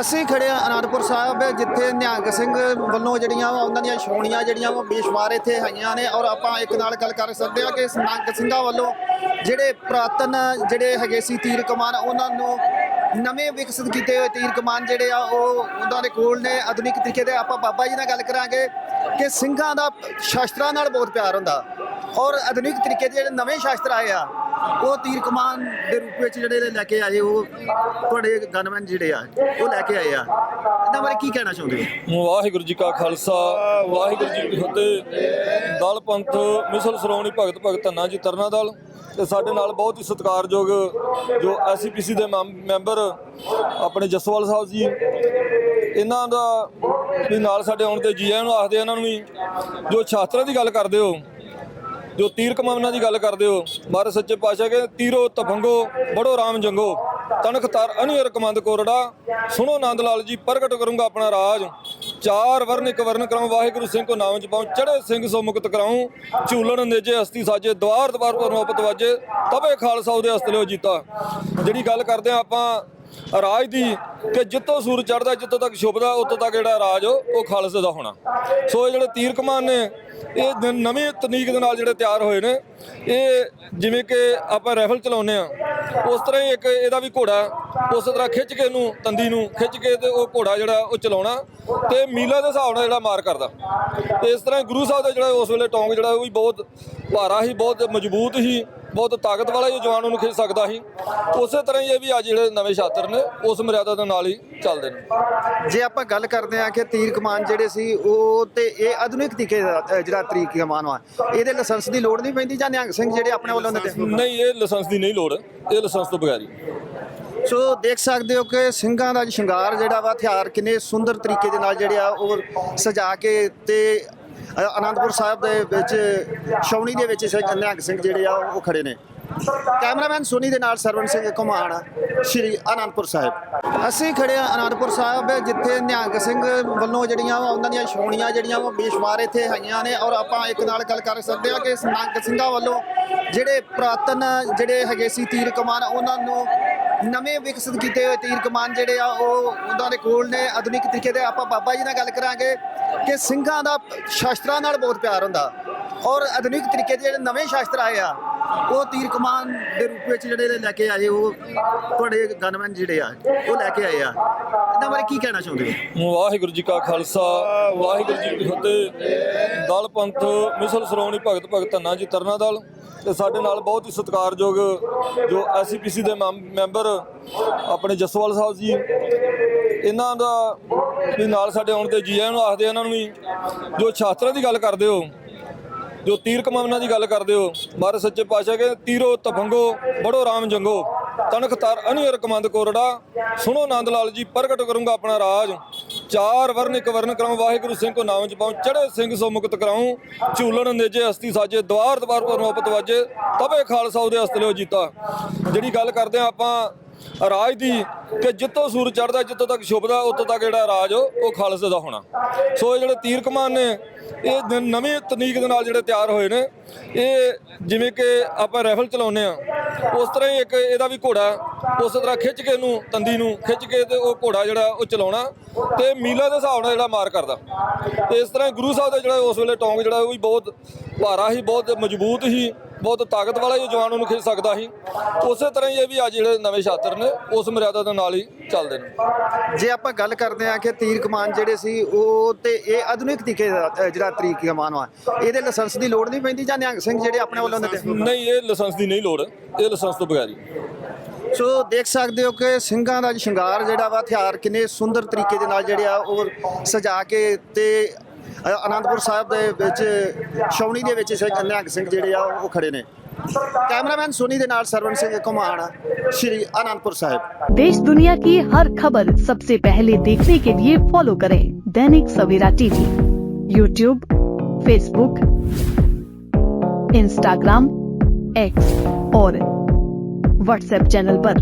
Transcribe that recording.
ਅਸੀਂ ਖੜੇ ਹਾਂ ਅਨੰਦਪੁਰ ਸਾਹਿਬ, ਜਿੱਥੇ ਨਿਹੰਗ ਸਿੰਘ ਵੱਲੋਂ ਜਿਹੜੀਆਂ ਵਾ ਉਹਨਾਂ ਦੀਆਂ ਛਾਉਣੀਆਂ ਜਿਹੜੀਆਂ ਵਾ ਬੇਸ਼ੁਮਾਰ ਇੱਥੇ ਹੈਗੀਆਂ ਨੇ। ਔਰ ਆਪਾਂ ਇੱਕ ਨਾਲ ਗੱਲ ਕਰ ਸਕਦੇ ਹਾਂ ਕਿ ਨਿਹੰਗ ਸਿੰਘਾਂ ਵੱਲੋਂ ਜਿਹੜੇ ਪ੍ਰਾਤਨ ਜਿਹੜੇ ਹੈਗੇ ਸੀ ਤੀਰ ਕਮਾਨ, ਉਹਨਾਂ ਨੂੰ ਨਵੇਂ ਵਿਕਸਿਤ ਕੀਤੇ ਹੋਏ ਤੀਰ ਕਮਾਨ ਜਿਹੜੇ ਆ, ਉਹ ਉਹਨਾਂ ਦੇ ਕੋਲ ਨੇ ਆਧੁਨਿਕ ਤਰੀਕੇ ਦੇ। ਆਪਾਂ ਬਾਬਾ ਜੀ ਨਾਲ ਗੱਲ ਕਰਾਂਗੇ ਕਿ ਸਿੰਘਾਂ ਦਾ ਸ਼ਾਸਤਰਾਂ ਨਾਲ ਬਹੁਤ ਪਿਆਰ ਹੁੰਦਾ। ਔਰ ਆਧੁਨਿਕ ਤਰੀਕੇ ਦੇ ਜਿਹੜੇ ਨਵੇਂ ਸ਼ਾਸਤਰ ਆਏ ਆ ਉਹ ਤੀਰ ਕਮਾਨ ਦੇ ਰੂਪ ਵਿੱਚ ਜਿਹੜੇ ਲੈ ਕੇ ਆਏ, ਉਹ ਤੁਹਾਡੇ ਗਨਮੈਨ ਜਿਹੜੇ ਆ, ਉਹ ਲੈ ਕੇ ਆਏ ਆ। ਇਹਨਾਂ ਬਾਰੇ ਕੀ ਕਹਿਣਾ ਚਾਹੁੰਦੇ ਹੋ? ਵਾਹਿਗੁਰੂ ਜੀ ਕਾ ਖਾਲਸਾ, ਵਾਹਿਗੁਰੂ ਜੀ ਕੀ ਫਤਿਹ। ਦਲ, ਪੰਥ, ਮਿਸਲ ਸਰੋਣੀ ਭਗਤ ਭਗਤ ਧੰਨਾ ਜੀ ਤਰਨਾ ਦਲ। ਤੇ ਸਾਡੇ ਨਾਲ ਬਹੁਤ ਹੀ ਸਤਿਕਾਰਯੋਗ ਜੋ ਐਸਪੀਸੀ ਦੇ ਮੈਂਬ- ਮੈਂਬਰ ਆਪਣੇ ਜਸਵਾਲ ਸਾਹਿਬ ਜੀ, ਇਹਨਾਂ ਦਾ ਵੀ ਨਾਲ ਸਾਡੇ ਆਉਣ ਤੇ ਜੀ ਆਇਆਂ ਨੂੰ ਆਖਦੇ ਆ, ਇਹਨਾਂ ਨੂੰ ਵੀ ਜੋ ਸ਼ਾਸਤਰਾਂ ਦੀ ਗੱਲ ਕਰਦੇ ਹੋ ਜੋ ਤੀਰ ਕਮਾਵਨਾ ਦੀ ਗੱਲ ਕਰਦੇ ਹੋ ਮਹਾਰਾਜ ਸੱਚੇ ਪਾਤਸ਼ਾਹ ਕੇ ਤੀਰੋ ਤਫੰਗੋ ਬੜੋ ਰਾਮ ਜੰਗੋ। ਤਨਖ ਤਰ ਅਨਿਰ ਕਮੰਦ ਕੋਰੜਾ ਸੁਣੋ ਨੰਦ ਲਾਲ ਜੀ, ਪ੍ਰਗਟ ਕਰੂੰਗਾ ਆਪਣਾ ਰਾਜ। ਚਾਰ ਵਰਨ ਇੱਕ ਵਰਨ ਕਰਾਉ ਵਾਹਿਗੁਰੂ ਸਿੰਘ ਕੋ ਨਾਮ ਚ ਪਾਉ ਚੜੇ ਸਿੰਘ ਸੋ ਮੁਕਤ ਕਰਾਉ ਝੂਲਣ ਨੇਜੇ ਹਸਤੀ ਸਾਜੇ, ਦਵਾਰ ਦਵਾਰ ਪਰ ਨੋਪਤ ਵਾਜੇ ਤਬੇ ਖਾਲਸਾ ਉਹਦੇ ਹਸਤ ਲਿਓ ਜੀਤਾ। ਜਿਹੜੀ ਗੱਲ ਕਰਦੇ ਆ ਆਪਾਂ ਰਾਜ ਦੀ ਕਿ ਜਿੱਥੋਂ ਸੂਰਜ ਚੜਦਾ ਜਿੱਥੋਂ ਤੱਕ ਸ਼ੁਭਦਾ ਉੱਥੋਂ ਤੱਕ ਜਿਹੜਾ ਰਾਜ ਉਹ ਖਾਲਸੇ ਦਾ ਹੋਣਾ। ਸੋ ਇਹ ਜਿਹੜੇ ਤੀਰ ਕਮਾਨ ਨੇ, ਇਹ ਨ- ਨਵੀਂ ਤਕਨੀਕ ਦੇ ਨਾਲ ਜਿਹੜੇ ਤਿਆਰ ਹੋਏ ਨੇ, ਇਹ ਜਿਵੇਂ ਕਿ ਆਪਾਂ ਰਾਈਫਲ ਚਲਾਉਂਦੇ ਆ ਉਸ ਤਰ੍ਹਾਂ ਹੀ ਇੱਕ ਇਹਦਾ ਵੀ ਘੋੜਾ ਉਸ ਤਰ੍ਹਾਂ ਖਿੱਚ ਕੇ ਇਹਨੂੰ ਤੰਦੀ ਨੂੰ ਖਿੱਚ ਕੇ ਤੇ ਉਹ ਘੋੜਾ ਜਿਹੜਾ ਉਹ ਚਲਾਉਣਾ ਤੇ ਮੀਲਾ ਦੇ ਹਿਸਾਬ ਨਾਲ ਜਿਹੜਾ ਮਾਰ ਕਰਦਾ। ਤੇ ਇਸ ਤਰ੍ਹਾਂ ਹੀ ਗੁਰੂ ਸਾਹਿਬ ਦਾ ਜਿਹੜਾ ਉਸ ਵੇਲੇ ਟੌਂਗ ਜਿਹੜਾ ਉਹ ਵੀ ਬਹੁਤ ਭਾਰਾ ਸੀ, ਬਹੁਤ ਮਜ਼ਬੂਤ ਸੀ। ਬਹੁਤ ਤਾਕਤ ਵਾਲਾ ਇਹ ਜਵਾਨ ਉਹਨੂੰ ਖਿੱਚ ਸਕਦਾ ਸੀ। ਉਸੇ ਤਰ੍ਹਾਂ ਹੀ ਇਹ ਵੀ ਅੱਜ ਜਿਹੜੇ ਨਵੇਂ ਛਾਤਰ ਨੇ ਉਸ ਮਰਿਆਦਾ ਦੇ ਨਾਲ ਹੀ ਚੱਲਦੇ ਨੇ। ਜੇ ਆਪਾਂ ਗੱਲ ਕਰਦੇ ਆ ਕਿ ਤੀਰ ਕਮਾਨ ਜਿਹੜੇ ਸੀ ਉਹ ਤੇ ਇਹ ਆਧੁਨਿਕ ਤਰੀਕੇ ਜਿਹੜਾ ਤਰੀਕ ਕਮਾਨ ਵਾ ਇਹਦੇ ਲਾਇਸੈਂਸ ਦੀ ਲੋੜ ਨਹੀਂ ਪੈਂਦੀ ਜਾਂ ਨਿਹੰਗ ਸਿੰਘ ਜਿਹੜੇ ਆਪਣੇ ਵੱਲੋਂ ਨਹੀਂ ਇਹ ਲਾਇਸੈਂਸ ਦੀ ਨਹੀਂ ਲੋੜ। ਇਹ ਲਾਇਸੈਂਸ ਤੋਂ ਬਗੈਰ ਹੀ। ਸੋ ਦੇਖ ਸਕਦੇ ਹੋ ਕਿ ਸਿੰਘਾਂ ਦਾ ਸ਼ਿੰਗਾਰ ਜਿਹੜਾ ਵਾ ਹਥਿਆਰ ਕਿੰਨੇ ਸੁੰਦਰ ਤਰੀਕੇ ਦੇ ਨਾਲ ਜਿਹੜੇ ਆ ਉਹ ਸਜਾ ਕੇ ਤੇ ਆਨੰਦਪੁਰ ਸਾਹਿਬ ਦੇ ਵਿੱਚ, ਛਾਉਣੀ ਦੇ ਵਿੱਚ ਸਿੰਘ- ਨਿਹੰਗ ਸਿੰਘ ਜਿਹੜੇ ਆ, ਉਹ ਖੜੇ ਨੇ। ਕੈਮਰਾਮੈਨ ਸੋਨੀ ਦੇ ਨਾਲ ਸਰਵਨ ਸਿੰਘ ਘੁਮਾਣ, ਸ਼੍ਰੀ ਆਨੰਦਪੁਰ ਸਾਹਿਬ। ਅਸੀਂ ਖੜੇ ਹਾਂ ਆਨੰਦਪੁਰ ਸਾਹਿਬ, ਜਿੱਥੇ ਨਿਹੰਗ ਸਿੰਘ ਵੱਲੋਂ ਜਿਹੜੀਆਂ ਵਾ, ਉਹਨਾਂ ਦੀਆਂ ਛਾਉਣੀਆਂ ਜਿਹੜੀਆਂ ਵਾ, ਬੇਸ਼ੁਮਾਰ ਇੱਥੇ ਹੈਗੀਆਂ ਨੇ। ਔਰ ਆਪਾਂ ਇੱਕ ਨਾਲ ਗੱਲ ਕਰ ਸਕਦੇ ਹਾਂ ਕਿ ਨਿਹੰਗ ਸਿੰਘਾਂ ਵੱਲੋਂ ਜਿਹੜੇ ਪ੍ਰਾਤਨ ਜਿਹੜੇ ਹੈਗੇ ਸੀ ਤੀਰ ਕਮਾਨ ਉਹਨਾਂ ਨੂੰ ਨਵੇਂ ਵਿਕਸਿਤ ਕੀਤੇ ਹੋਏ ਤੀਰ ਕਮਾਨ ਜਿਹੜੇ ਆ, ਉਹ ਉਹਨਾਂ ਦੇ ਕੋਲ ਨੇ। ਆਧੁਨਿਕ ਤਰੀਕੇ ਦੇ ਆਪਾਂ ਬਾਬਾ ਜੀ ਨਾਲ ਗੱਲ ਕਰਾਂਗੇ। ਕਿ ਸਿੰਘਾਂ ਦਾ ਸ਼ਾਸਤਰਾਂ ਨਾਲ ਬਹੁਤ ਪਿਆਰ ਹੁੰਦਾ। ਔਰ ਆਧੁਨਿਕ ਤਰੀਕੇ ਦੇ ਜਿਹੜੇ ਨਵੇਂ ਸ਼ਾਸਤਰ ਆਏ ਆ, ਉਹ ਤੀਰ ਕਮਾਨ ਦੇ ਰੂਪ ਵਿੱਚ ਜਿਹੜੇ ਲੈ ਕੇ ਆਏ, ਉਹ ਤੁਹਾਡੇ ਗਨਮੈਨ ਜਿਹੜੇ ਆ, ਉਹ ਲੈ ਕੇ ਆਏ ਆ। ਇਹਨਾਂ ਬਾਰੇ ਕੀ ਕਹਿਣਾ ਚਾਹੁੰਦੇ ਹੋ? ਵਾਹਿਗੁਰੂ ਜੀ ਕਾ ਖਾਲਸਾ, ਵਾਹਿਗੁਰੂ ਜੀ ਕੀ ਫਤਿਹ। ਦਲ, ਪੰਥ, ਮਿਸਲ ਸਰੋਣੀ ਭਗਤ ਭਗਤ ਧੰਨਾ ਜੀ, ਤਰਨਾ ਦਲ। ਤੇ ਸਾਡੇ ਨਾਲ ਬਹੁਤ ਹੀ ਸਤਿਕਾਰਯੋਗ ਜੋ ਐਸਪੀਸੀ ਦੇ ਮੈਂਬ- ਮੈਂਬਰ ਆਪਣੇ ਜਸਵਾਲ ਸਾਹਿਬ ਜੀ ਇਹਨਾਂ ਦਾ ਵੀ ਨਾਲ ਸਾਡੇ ਆਉਣ ਤੇ ਜੀ ਆਇਆਂ ਨੂੰ ਆਖਦੇ ਇਹਨਾਂ ਨੂੰ ਵੀ ਜੋ ਸ਼ਾਸਤਰਾਂ ਦੀ ਗੱਲ ਕਰਦੇ ਹੋ, ਜੋ ਤੀਰ ਕਮਾਨਾਂ ਦੀ ਗੱਲ ਕਰਦੇ ਹੋ, ਮਹਾਰਾਜ ਸੱਚੇ ਪਾਤਸ਼ਾਹ ਕੇ ਤੀਰੋ ਤਫੰਗੋ ਬੜੋ ਰਾਮ ਜੰਗੋ, ਤਨਖ ਤਰ ਅਨਿਰ ਕਮੰਦ ਕੋਰੜਾ, ਸੁਣੋ ਆਨੰਦ ਲਾਲ ਜੀ, ਪ੍ਰਗਟ ਕਰੂੰਗਾ ਆਪਣਾ ਰਾਜ, ਚਾਰ ਵਰਨ ਇੱਕ ਵਰਨ ਕਰਾਉ ਵਾਹਿਗੁਰੂ ਸਿੰਘ ਕੋ ਨਾਮ ਚ ਪਾਉ ਚੜੇ ਸਿੰਘ ਸੋ ਮੁਕਤ ਕਰਾਉ ਝੂਲਣ ਨੇਜੇ ਹਸਤੀ ਸਾਜੇ, ਦਵਾਰ ਦਵਾਰ ਪਰ ਨੋਪਤ ਵਾਜੇ ਤਬੇ ਖਾਲਸਾ ਉਹਦੇ ਹਸਤ ਲਿਓ ਜੀਤਾ। ਜਿਹੜੀ ਗੱਲ ਕਰਦੇ ਆ ਆਪਾਂ ਰਾਜ ਦੀ ਕਿ ਜਿੱਤੋਂ ਸੂਰਜ ਚੜਦਾ ਜਿੱਤੋਂ ਤੱਕ ਸ਼ੁਭਦਾ ਉਤੋਂ ਤੱਕ ਜਿਹੜਾ ਰਾਜ ਉਹ ਖਾਲਸੇ ਦਾ ਹੋਣਾ। ਸੋ ਇਹ ਜਿਹੜੇ ਤੀਰ ਕਮਾਨ ਨੇ, ਇਹ ਨ- ਨਵੀਂ ਤਕਨੀਕ ਦੇ ਨਾਲ ਜਿਹੜੇ ਤਿਆਰ ਹੋਏ ਨੇ, ਇਹ ਜਿਵੇਂ ਕਿ ਆਪਾਂ ਰਾਈਫਲ ਚਲਾਉਂਦੇ ਆ ਉਸ ਤਰ੍ਹਾਂ ਹੀ ਇੱਕ ਇਹਦਾ ਵੀ ਘੋੜਾ, ਉਸ ਤਰ੍ਹਾਂ ਖਿੱਚ ਕੇ ਇਹਨੂੰ, ਤੰਦੀ ਨੂੰ ਖਿੱਚ ਕੇ ਤੇ ਉਹ ਘੋੜਾ ਜਿਹੜਾ ਉਹ ਚਲਾਉਣਾ ਤੇ ਮੀਲਾ ਦੇ ਹਿਸਾਬ ਨਾਲ ਜਿਹੜਾ ਮਾਰ ਕਰਦਾ। ਤੇ ਇਸ ਤਰ੍ਹਾਂ ਹੀ ਗੁਰੂ ਸਾਹਿਬ ਦਾ ਜਿਹੜਾ ਉਸ ਵੇਲੇ ਟੌਂਗ ਜਿਹੜਾ ਉਹ ਵੀ ਬਹੁਤ ਭਾਰਾ ਸੀ, ਬਹੁਤ ਮਜ਼ਬੂਤ ਸੀ। ਬਹੁਤ ਤਾਕਤ ਵਾਲਾ ਜਵਾਨ ਉਹਨੂੰ ਖਿੱਚ ਸਕਦਾ ਸੀ। ਉਸੇ ਤਰ੍ਹਾਂ ਹੀ ਇਹ ਵੀ ਅੱਜ ਜਿਹੜੇ ਨਵੇਂ ਛਾਤਰ ਨੇ ਉਸ ਮਰਿਆਦਾ ਦੇ ਨਾਲ ਹੀ ਚੱਲਦੇ ਨੇ। ਜੇ ਆਪਾਂ ਗੱਲ ਕਰਦੇ ਆ ਕਿ ਤੀਰ ਕਮਾਨ ਜਿਹੜੇ ਸੀ ਉਹ ਤੇ ਇਹ ਆਧੁਨਿਕ ਤਰੀਕੇ ਦਾ ਜਿਹੜਾ ਤਰੀਕ ਕਮਾਨ ਵਾ ਇਹਦੇ ਲਾਇਸੈਂਸ ਦੀ ਲੋੜ ਨਹੀਂ ਪੈਂਦੀ ਜਾਂ ਨਿਹੰਗ ਸਿੰਘ ਜਿਹੜੇ ਆਪਣੇ ਵੱਲੋਂ ਨਹੀਂ ਇਹ ਲਾਇਸੈਂਸ ਦੀ ਨਹੀਂ ਲੋੜ। ਇਹ ਲਾਇਸੈਂਸ ਤੋਂ ਬਗੈਰ ਹੀ। ਸੋ ਦੇਖ ਸਕਦੇ ਹੋ ਕਿ ਸਿੰਘਾਂ ਦਾ ਸ਼ਿੰਗਾਰ ਜਿਹੜਾ ਵਾ ਹਥਿਆਰ ਕਿੰਨੇ ਸੁੰਦਰ ਤਰੀਕੇ ਦੇ ਨਾਲ ਜਿਹੜੇ ਆ ਉਹ ਸਜਾ ਕੇ ਤੇ ਆਨੰਦਪੁਰ ਸਾਹਿਬ ਦੇ ਵਿੱਚ ਛਾਉਣੀ ਦੇ ਵਿੱਚ ਸਿੰਘ- ਨਿਹੰਗ ਸਿੰਘ ਜਿਹੜੇ ਆ ਉਹ ਖੜੇ ਨੇ ਕੈਮਰਾਮੈਨ ਸੋਨੀ ਦੇ ਨਾਲ ਸਰਵਨ ਸਿੰਘ ਘੁਮਾਣ ਸ਼੍ਰੀ ਆਨੰਦਪੁਰ ਸਾਹਿਬ देश दुनिया की हर खबर सबसे पहले देखने के लिए फॉलो करें Dainik Savera TV YouTube Facebook Instagram X और व्हाट्सएप चैनल पर।